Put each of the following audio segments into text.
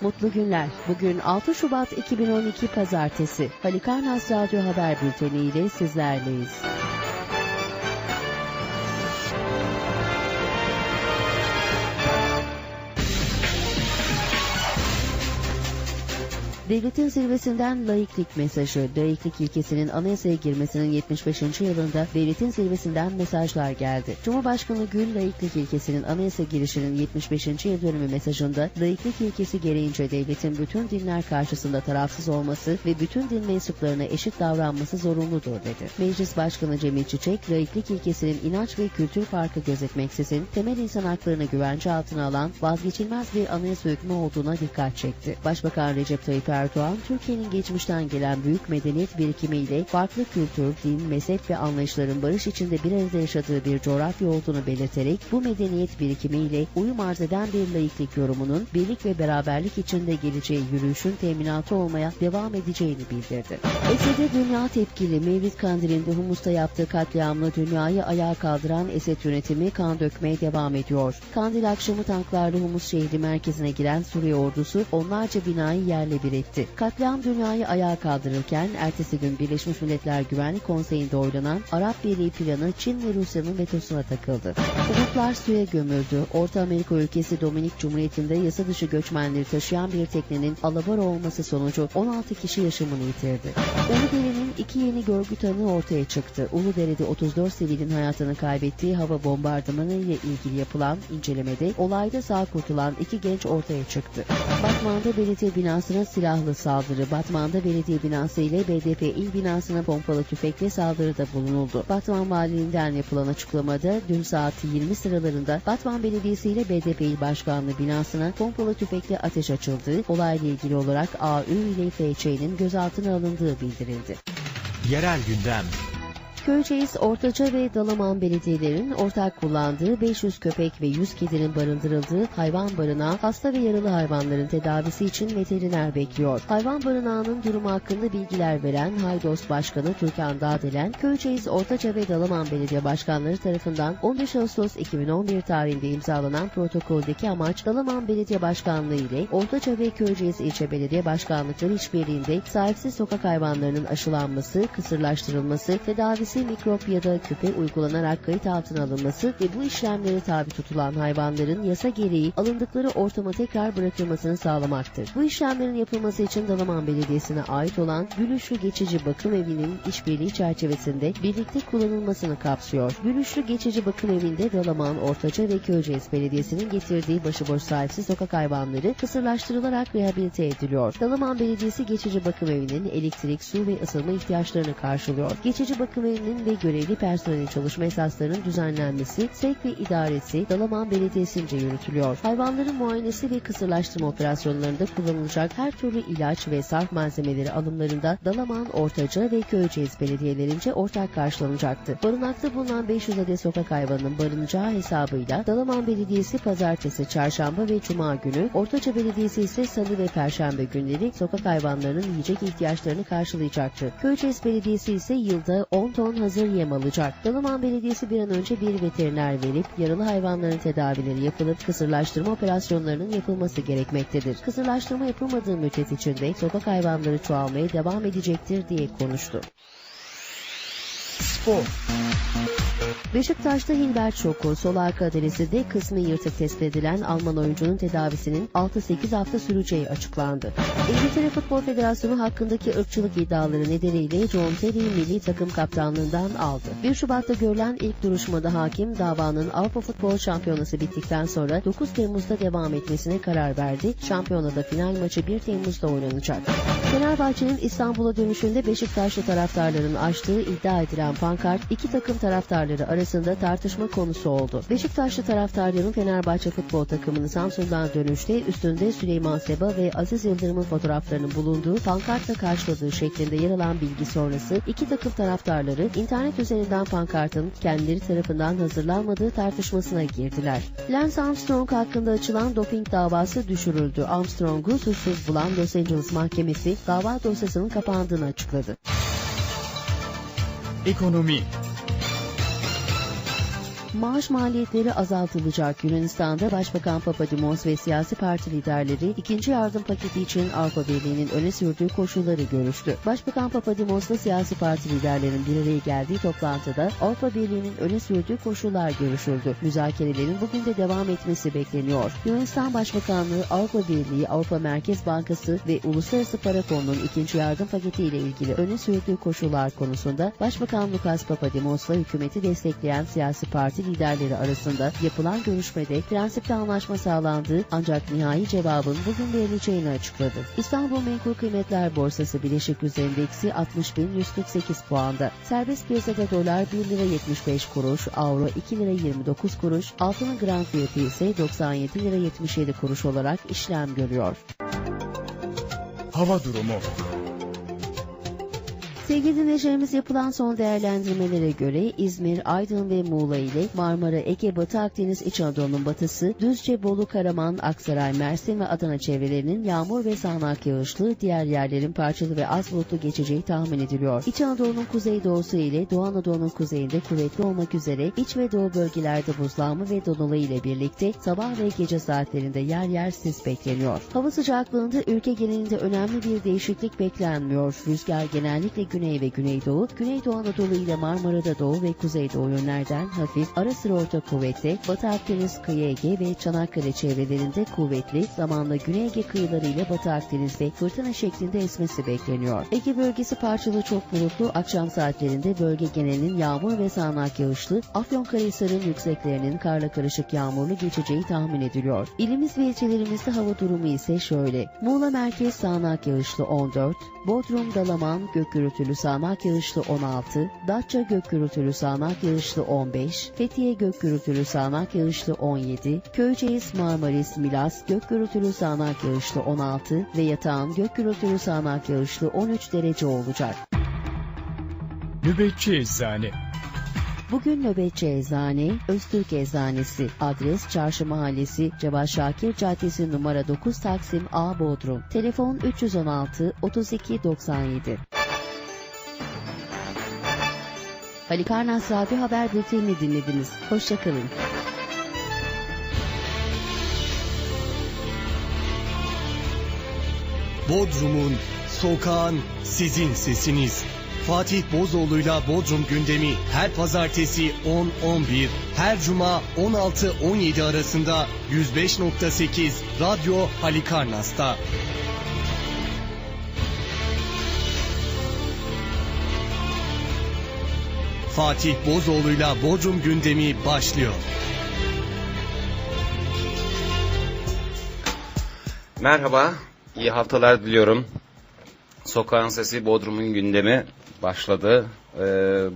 Mutlu günler. Bugün 6 Şubat 2012 Pazartesi. Halikarnas Radyo Haber Bülteni ile sizlerleyiz. Devletin zirvesinden laiklik mesajı, laiklik ilkesinin anayasaya girmesinin 75. yılında devletin zirvesinden mesajlar geldi. Cumhurbaşkanı Gül, laiklik ilkesinin anayasa girişinin 75. yıl dönümü mesajında, laiklik ilkesi gereğince devletin bütün dinler karşısında tarafsız olması ve bütün din mensuplarına eşit davranması zorunludur dedi. Meclis Başkanı Cemil Çiçek, laiklik ilkesinin inanç ve kültür farkı gözetmeksizin temel insan haklarını güvence altına alan vazgeçilmez bir anayasa hükmü olduğuna dikkat çekti. Başbakan Recep Tayyip Erdoğan, Türkiye'nin geçmişten gelen büyük medeniyet birikimiyle farklı kültür, din, mezhep ve anlayışların barış içinde bir arada yaşadığı bir coğrafya olduğunu belirterek bu medeniyet birikimiyle uyum arz eden bir laiklik yorumunun birlik ve beraberlik içinde geleceği yürüyüşün teminatı olmaya devam edeceğini bildirdi. Esed'e dünya tepkili Mevlid Kandili'nde Humus'ta yaptığı katliamla dünyayı ayağa kaldıran Esed yönetimi kan dökmeye devam ediyor. Kandil akşamı tanklarla Humus şehri merkezine giren Suriye ordusu onlarca binayı yerle bir etti. Katliam dünyayı ayağa kaldırırken ertesi gün Birleşmiş Milletler Güvenlik Konseyi'nde oylanan Arap Birliği planı Çin ve Rusya'nın vetosuna takıldı. Umutlar suya gömüldü. Orta Amerika ülkesi Dominik Cumhuriyeti'nde yasa dışı göçmenleri taşıyan bir teknenin alabora olması sonucu 16 kişi yaşamını yitirdi. Uludere'nin iki yeni görgü tanığı ortaya çıktı. Uludere'de 34 sivilin hayatını kaybettiği hava bombardımanı ile ilgili yapılan incelemede olayda sağ kurtulan iki genç ortaya çıktı. Batman'da belediye binasına silahlı saldırı, Batman'da belediye binası ile BDP il binasına pompalı tüfekle saldırıda bulunuldu. Batman Valiliğinden yapılan açıklamada dün saat 20 sıralarında Batman Belediyesi ile BDP il başkanlığı binasına pompalı tüfekle ateş açıldığı, olayla ilgili olarak AÜ ile FÇ'nin gözaltına alındığı bildirildi. Yerel gündem. Köyceğiz, Ortaca ve Dalaman belediyelerinin ortak kullandığı 500 köpek ve 100 kedinin barındırıldığı hayvan barınağı hasta ve yaralı hayvanların tedavisi için veteriner bekliyor. Hayvan barınağının durumu hakkında bilgiler veren Haydos Başkanı Türkan Dağdelen, Köyceğiz, Ortaca ve Dalaman Belediye Başkanları tarafından 15 Ağustos 2011 tarihinde imzalanan protokoldeki amaç Dalaman Belediye Başkanlığı ile Ortaca ve Köyceğiz İlçe Belediye Başkanlıkları işbirliğinde sahipsiz sokak hayvanlarının aşılanması, kısırlaştırılması, tedavisi cinsi mikrop ya da küpe uygulanarak kayıt altına alınması ve bu işlemlere tabi tutulan hayvanların yasa gereği alındıkları ortama tekrar bırakılmasını sağlamaktır. Bu işlemlerin yapılması için Dalaman Belediyesi'ne ait olan Gülüşlü Geçici Bakım Evi'nin işbirliği çerçevesinde birlikte kullanılmasını kapsıyor. Gülüşlü Geçici Bakım Evi'nde Dalaman, Ortaca ve Köyceğiz Belediyesi'nin getirdiği başıboş sahipsiz sokak hayvanları kısırlaştırılarak rehabilite ediliyor. Dalaman Belediyesi Geçici Bakım Evi'nin elektrik, su ve ısınma ihtiyaçlarını karşılıyor. Geçici Bakım Evi'nin görevlilerinin ve görevli personelin çalışma esaslarının düzenlenmesi, sevk ve idaresi Dalaman Belediyesi'nce yürütülüyor. Hayvanların muayenesi ve kısırlaştırma operasyonlarında kullanılacak her türlü ilaç ve sarf malzemeleri alımlarında Dalaman, Ortaca ve Köyceğiz belediyelerince ortak karşılanacaktı. Barınakta bulunan 500 adet sokak hayvanının barınacağı hesabıyla Dalaman Belediyesi pazartesi, çarşamba ve cuma günü, Ortaca Belediyesi ise salı ve perşembe günleri sokak hayvanlarının yiyecek ihtiyaçlarını karşılayacaktı. Köyceğiz Belediyesi ise yılda 10 ton ton hazır yem alacak. Dalaman Belediyesi bir an önce bir veteriner verip yaralı hayvanların tedavileri yapılıp kısırlaştırma operasyonlarının yapılması gerekmektedir. Kısırlaştırma yapılmadığı müddet içinde sokak hayvanları çoğalmaya devam edecektir diye konuştu. Spor. Beşiktaş'ta Hilbert şoku, sol arka adresinde kısmi yırtık tespit edilen Alman oyuncunun tedavisinin 6-8 hafta süreceği açıklandı. İngiltere Futbol Federasyonu hakkındaki ırkçılık iddiaları nedeniyle John Terry milli takım kaptanlığından aldı. 1 Şubat'ta görülen ilk duruşmada hakim davanın Avrupa Futbol Şampiyonası bittikten sonra 9 Temmuz'da devam etmesine karar verdi. Şampiyonada final maçı 1 Temmuz'da oynanacak. Fenerbahçe'nin İstanbul'a dönüşünde Beşiktaşlı taraftarların açtığı iddia edilen pankart iki takım taraftarları arasında tartışma konusu oldu. Beşiktaşlı taraftarların Fenerbahçe futbol takımını Samsun'dan dönüşte üstünde Süleyman Seba ve Aziz Yıldırım'ın fotoğraflarının bulunduğu pankartla karşıladığı şeklinde yer alan bilgi sonrası iki takım taraftarları internet üzerinden pankartın kendileri tarafından hazırlanmadığı tartışmasına girdiler. Lance Armstrong hakkında açılan doping davası düşürüldü. Armstrong'u suçsuz bulan Los Angeles Mahkemesi dava dosyasının kapandığını açıkladı. Ekonomi Maaş maliyetleri azaltılacak. Yunanistan'da Başbakan Papadimos ve siyasi parti liderleri ikinci yardım paketi için Avrupa Birliği'nin öne sürdüğü koşulları görüştü. Başbakan Papadimos'la siyasi parti liderlerinin bir araya geldiği toplantıda Avrupa Birliği'nin öne sürdüğü koşullar görüşüldü. Müzakerelerin bugün de devam etmesi bekleniyor. Yunanistan Başbakanlığı Avrupa Birliği, Avrupa Merkez Bankası ve Uluslararası Para Fonu'nun ikinci yardım paketi ile ilgili öne sürdüğü koşullar konusunda Başbakan Lukas Papadimos'la hükümeti destekleyen siyasi parti liderleri arasında yapılan görüşmede prensipte anlaşma sağlandı ancak nihai cevabın bugün verileceğini açıkladı. İstanbul Menkul Kıymetler Borsası Bileşik Yüz Endeksi 60.148 puanda. Serbest piyasada dolar 1 lira 75 kuruş, avro 2 lira 29 kuruş, altının gram fiyatı ise 97 lira 77 kuruş olarak işlem görüyor. Hava durumu. Sevgili dinleyicilerimiz yapılan son değerlendirmelere göre İzmir, Aydın ve Muğla ile Marmara, Ege, Batı Akdeniz, İç Anadolu'nun batısı, Düzce, Bolu, Karaman, Aksaray, Mersin ve Adana çevrelerinin yağmur ve sağanak yağışlı, diğer yerlerin parçalı ve az bulutlu geçeceği tahmin ediliyor. İç Anadolu'nun kuzeydoğusu ile Doğu Anadolu'nun kuzeyinde kuvvetli olmak üzere iç ve doğu bölgelerde buzlanma ve donula ile birlikte sabah ve gece saatlerinde yer yer sis bekleniyor. Hava sıcaklığında ülke genelinde önemli bir değişiklik beklenmiyor. Rüzgar genellikle güney ve güneydoğu, güneydoğu Anadolu ile Marmara'da doğu ve kuzeydoğu yönlerden hafif, ara sıra orta kuvvetli, Batı Akdeniz, Kıyı Ege ve Çanakkale çevrelerinde kuvvetli, zamanla Güney Ege kıyıları ile Batı Akdeniz'de fırtına şeklinde esmesi bekleniyor. Ege bölgesi parçalı çok bulutlu, akşam saatlerinde bölge genelinin yağmur ve sağanak yağışlı, Afyonkarahisar'ın yükseklerinin karla karışık yağmurlu geçeceği tahmin ediliyor. İlimiz ve ilçelerimizde hava durumu ise şöyle. Muğla merkez sağanak yağışlı 14, Bodrum, Dalaman, gök gürültülü sağanak yağışlı 16, Datça gök gürültülü sağanak yağışlı 15, Fethiye gök gürültülü sağanak yağışlı 17, Köyceğiz, Marmaris, Milas gök gürültülü sağanak yağışlı 16 ve Yatağan gök gürültülü sağanak yağışlı 13 derece olacak. Nöbetçi Eczane. Bugün nöbetçi eczane, Öztürk Eczanesi, adres Çarşı Mahallesi, Cevat Şakir Caddesi numara 9 Taksim A Bodrum, telefon 316 32 97. Halikarnas Radyo Haber Bülteni'ni dinlediniz. Hoşçakalın. Bodrum'un, sokağın, sizin sesiniz. Fatih Bozoğlu'yla Bodrum gündemi her pazartesi 10-11, her cuma 16-17 arasında 105.8 Radyo Halikarnas'ta. Fatih Bozoğlu'yla Bodrum gündemi başlıyor. Merhaba, iyi haftalar diliyorum. Sokağın Sesi Bodrum'un gündemi başladı. Ee,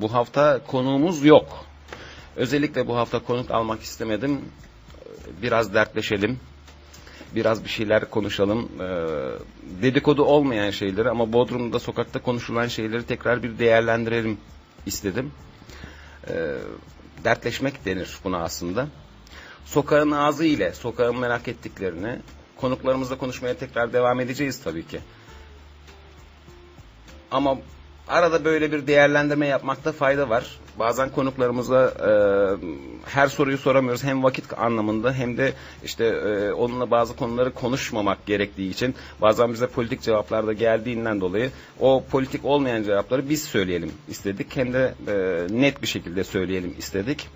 bu hafta konuğumuz yok. Özellikle bu hafta konuk almak istemedim. Biraz dertleşelim. Biraz bir şeyler konuşalım. Ee, dedikodu olmayan şeyleri ama Bodrum'da sokakta konuşulan şeyleri tekrar bir değerlendirelim istedim. Ee, dertleşmek denir buna aslında. Sokağın ağzı ile sokağın merak ettiklerini konuklarımızla konuşmaya tekrar devam edeceğiz tabii ki. Ama arada böyle bir değerlendirme yapmakta fayda var. Bazen konuklarımıza e, her soruyu soramıyoruz. Hem vakit anlamında hem de işte e, onunla bazı konuları konuşmamak gerektiği için bazen bize politik cevaplar da geldiğinden dolayı o politik olmayan cevapları biz söyleyelim istedik. Hem de e, net bir şekilde söyleyelim istedik.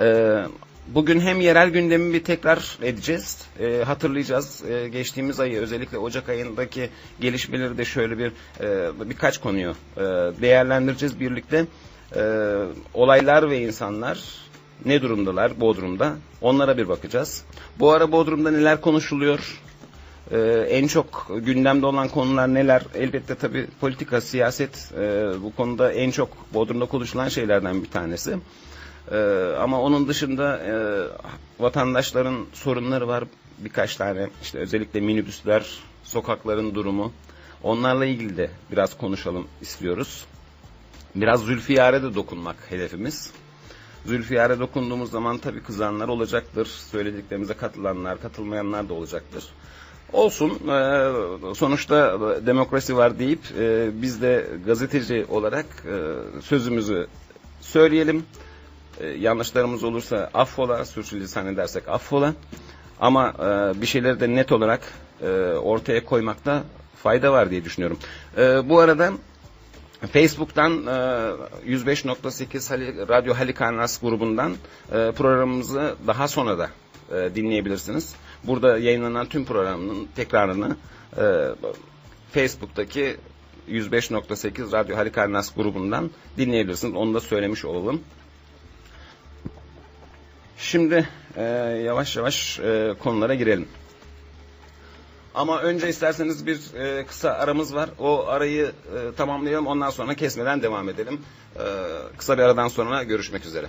E, Bugün hem yerel gündemi bir tekrar edeceğiz, e, hatırlayacağız. E, geçtiğimiz ayı özellikle Ocak ayındaki gelişmeleri de şöyle bir e, birkaç konuyu e, değerlendireceğiz birlikte. E, olaylar ve insanlar ne durumdalar Bodrum'da onlara bir bakacağız. Bu ara Bodrum'da neler konuşuluyor? Ee, en çok gündemde olan konular neler? Elbette tabii politika, siyaset e, bu konuda en çok Bodrum'da konuşulan şeylerden bir tanesi. Ee, ama onun dışında e, vatandaşların sorunları var birkaç tane işte özellikle minibüsler, sokakların durumu. Onlarla ilgili de biraz konuşalım istiyoruz. Biraz Zülfiyar'e de dokunmak hedefimiz. Zülfiyar'e dokunduğumuz zaman tabii kızanlar olacaktır. Söylediklerimize katılanlar, katılmayanlar da olacaktır. Olsun. E, sonuçta demokrasi var deyip e, biz de gazeteci olarak e, sözümüzü söyleyelim E, yanlışlarımız olursa affola, sürçülisan edersek affola. Ama e, bir şeyleri de net olarak e, ortaya koymakta fayda var diye düşünüyorum. E, bu arada Facebook'tan e, 105.8 Hali- Radyo Halikarnas grubundan e, programımızı daha sonra da e, dinleyebilirsiniz. Burada yayınlanan tüm programın tekrarını e, Facebook'taki 105.8 Radyo Halikarnas grubundan dinleyebilirsiniz. Onu da söylemiş olalım. Şimdi e, yavaş yavaş e, konulara girelim. Ama önce isterseniz bir e, kısa aramız var. O arayı e, tamamlayalım. Ondan sonra kesmeden devam edelim. E, kısa bir aradan sonra görüşmek üzere.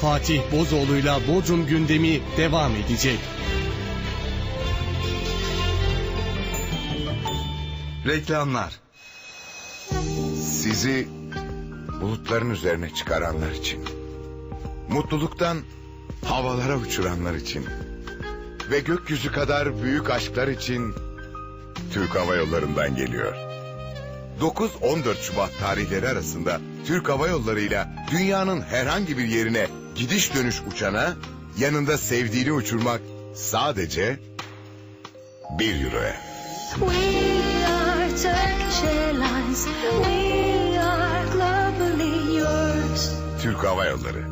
Fatih Bozoğlu'yla Bodrum gündemi devam edecek. Reklamlar. Sizi bulutların üzerine çıkaranlar için. Mutluluktan havalara uçuranlar için. Ve gökyüzü kadar büyük aşklar için Türk Hava Yolları'ndan geliyor. 9-14 Şubat tarihleri arasında Türk Hava Yolları'yla dünyanın herhangi bir yerine gidiş dönüş uçana yanında sevdiğini uçurmak sadece 1 euroya. Türk Hava Yolları.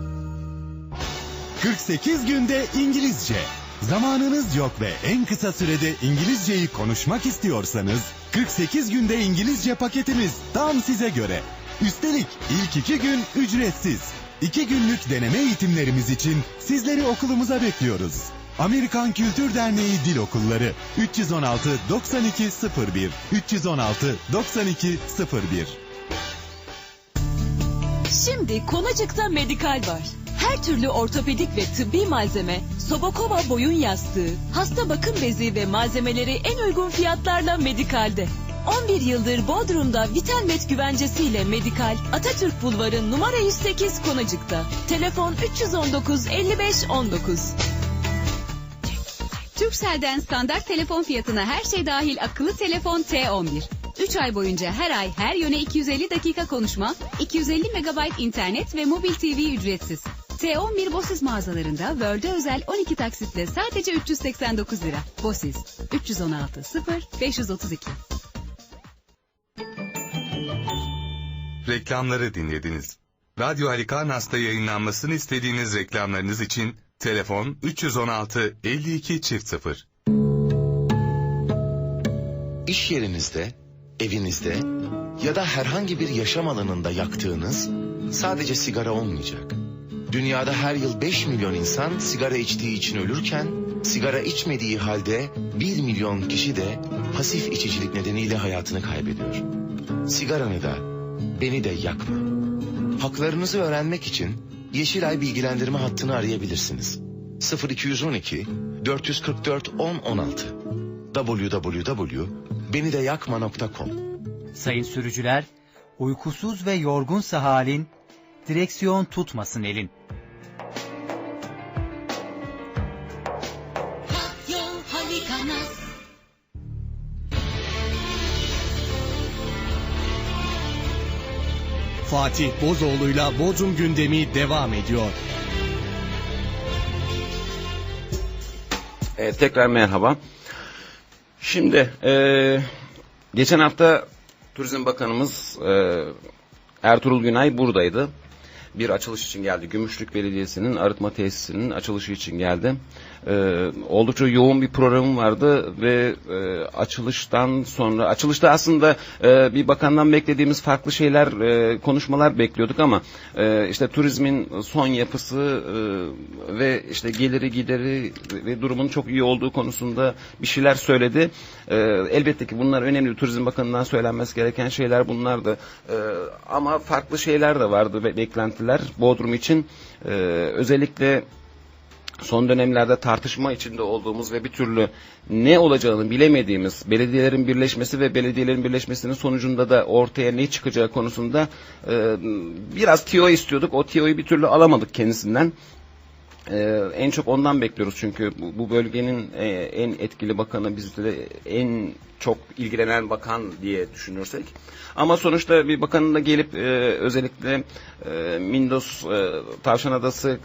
48 günde İngilizce. Zamanınız yok ve en kısa sürede İngilizceyi konuşmak istiyorsanız 48 günde İngilizce paketimiz tam size göre. Üstelik ilk iki gün ücretsiz. İki günlük deneme eğitimlerimiz için sizleri okulumuza bekliyoruz. Amerikan Kültür Derneği Dil Okulları 316 92 01 316 92 01 Şimdi Konacık'ta Medikal var. Her türlü ortopedik ve tıbbi malzeme, Sobokova boyun yastığı, hasta bakım bezi ve malzemeleri en uygun fiyatlarla Medikal'de. 11 yıldır Bodrum'da Vitalmet güvencesiyle Medikal, Atatürk Bulvarı numara 108 Konacık'ta. Telefon 319 55 19. Turkcell'den standart telefon fiyatına her şey dahil akıllı telefon T11. 3 ay boyunca her ay her yöne 250 dakika konuşma, 250 megabayt internet ve mobil TV ücretsiz. T11 Bosiz mağazalarında World'e özel 12 taksitle sadece 389 lira. Bosiz 316 0 532. Reklamları dinlediniz. Radyo Halikarnas'ta yayınlanmasını istediğiniz reklamlarınız için telefon 316 52 çift 0. İş yerinizde, evinizde ya da herhangi bir yaşam alanında yaktığınız sadece sigara olmayacak. Dünyada her yıl 5 milyon insan sigara içtiği için ölürken, sigara içmediği halde 1 milyon kişi de pasif içicilik nedeniyle hayatını kaybediyor. Sigaranı da, beni de yakma. Haklarınızı öğrenmek için Yeşilay bilgilendirme hattını arayabilirsiniz. 0212 444 1016 www.benideyakma.com Sayın sürücüler, uykusuz ve yorgunsa halin, direksiyon tutmasın elin. Fatih Bozoğlu'yla Bodrum gündemi devam ediyor. Evet, tekrar merhaba. Şimdi e, geçen hafta Turizm Bakanımız e, Ertuğrul Günay buradaydı. Bir açılış için geldi. Gümüşlük Belediyesi'nin arıtma tesisinin açılışı için geldi. E, oldukça yoğun bir programım vardı ve e, açılıştan sonra açılışta aslında e, bir bakandan beklediğimiz farklı şeyler e, konuşmalar bekliyorduk ama e, işte turizmin son yapısı e, ve işte geliri gideri ve durumun çok iyi olduğu konusunda bir şeyler söyledi. E, elbette ki bunlar önemli. Turizm Bakanı'ndan söylenmesi gereken şeyler bunlardı. E, ama farklı şeyler de vardı ve beklentiler Bodrum için. E, özellikle son dönemlerde tartışma içinde olduğumuz ve bir türlü ne olacağını bilemediğimiz belediyelerin birleşmesi ve belediyelerin birleşmesinin sonucunda da ortaya ne çıkacağı konusunda e, biraz tiyo istiyorduk. O tiyoyu bir türlü alamadık kendisinden. Ee, en çok ondan bekliyoruz çünkü bu, bu bölgenin e, en etkili bakanı bizde de en çok ilgilenen bakan diye düşünürsek. Ama sonuçta bir bakanın da gelip e, özellikle e, Mindos, e, Tavşan Adası,